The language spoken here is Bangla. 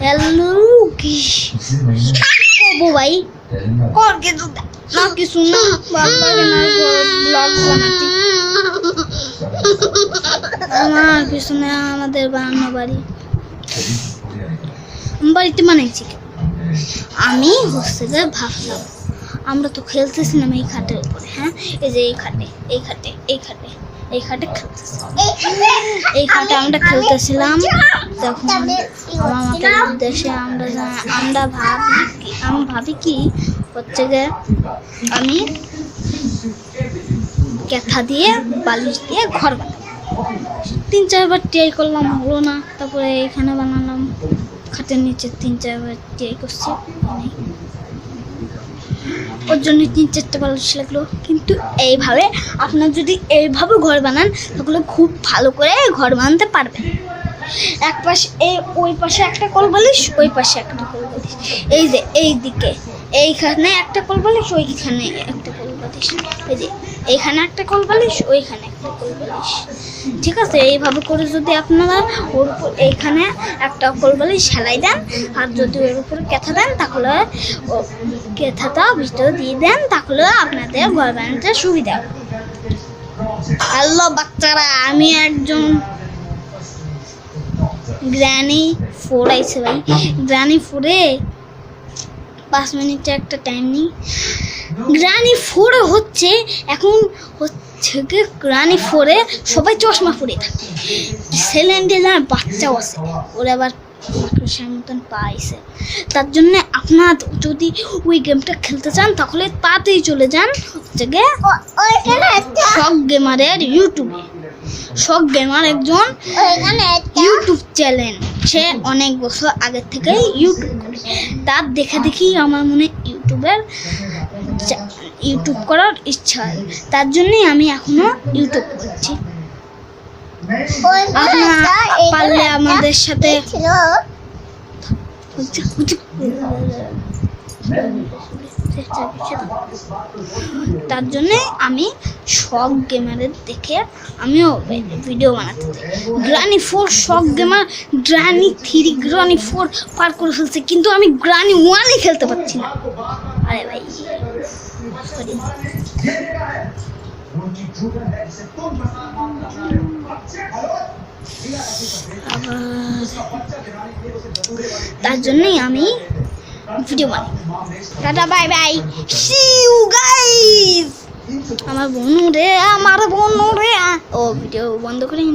হ্যালো কি করব ভাই কর কিছু না কিছু না বাবা না ব্লগ বানাচ্ছি আমার আমাদের বানানো বাড়ি বাড়িতে বানাইছি আমি যে ভাবলাম আমরা তো খেলতেছিলাম এই খাটের উপরে হ্যাঁ? এই যে এই খাটে এই খাটে এই খাটে এই খাটে খেলতেছিলাম। এই খাটে আমরা খেলতেছিলাম তখন মাথার উদ্দেশ্যে আমরা আমরা ভাবি, আমি ভাবি কি, হচ্ছে যে আমি ক্যাথা দিয়ে, বালিশ দিয়ে ঘর তিন চারবার ট্রাই করলাম, হলো না। তারপরে এখানে বানালাম, খাটের নিচে তিন চারবার ট্রাই করছি। ওর জন্য তিন চারটে বালিশ লাগল। কিন্তু এইভাবে আপনার যদি এইভাবে ঘর বানান, তাহলে খুব ভালো করে ঘর বানাতে পারবেন। এক পাশে এই ওই পাশে একটা কল বালিশ ওই পাশে একটা কল বালিশ এই যে, এই দিকে। এইখানে একটা কল বালিশ ওইখানে একটা কল বালিশ এই যে, এইখানে একটা কল বালিশ ওইখানে একটা কল বালিশ ঠিক আছে? এইভাবে করে যদি আপনারা ওর উপর এইখানে একটা কল বালিশ সেলাই দেন, আর যদি ওর উপরে কেথা দেন, তাহলে ও কেথাটা ভিতরে দিয়ে দেন, তাহলে আপনাদের ঘর বানাতে সুবিধা হ্যালো বাচ্চারা, আমি একজন গ্র্যানি ফোর আইছে ভাই। গ্র্যানি ফোরে পাঁচ মিনিটে একটা টাইম নেই। গ্রানি ফোরে হচ্ছে এখন হচ্ছে কি গ্রানি ফোরে সবাই চশমা পরে থাকে। সেলেন্ডেল আর বাচ্চাও আছে। ওরা আবার মাকড়সার মতন পাইছে। তার জন্য আপনার যদি ওই গেমটা খেলতে চান তাহলে তাতেই চলে যান হচ্ছে গিয়ে শখ গেমারের ইউটিউবে শখ গেমার একজন ইউটিউব চ্যানেল সে অনেক বছর আগের থেকে ইউটিউব করে। তার দেখে দেখি আমার মনে ইউটিউবের ইউটিউব করার ইচ্ছা হয়। তার জন্যই আমি এখনও ইউটিউব করছি। আপনারা পারলে আমাদের সাথে তার জন্যে আমি শখ গেমারের দেখে আমিও ভিডিও বানাতে চাই। গ্রানি ফোর শখ gamer granny three granny four পার করে ফেলছে, কিন্তু আমি গ্রানি ওয়ানই খেলতে পারছি না। আরে ভাই তার জন্যই আমি ভিডিও বানাই। Tata bye bye see you guys আমার বন্ধু রে আমার বন্ধু রে ও ভিডিও বন্ধ করে নাই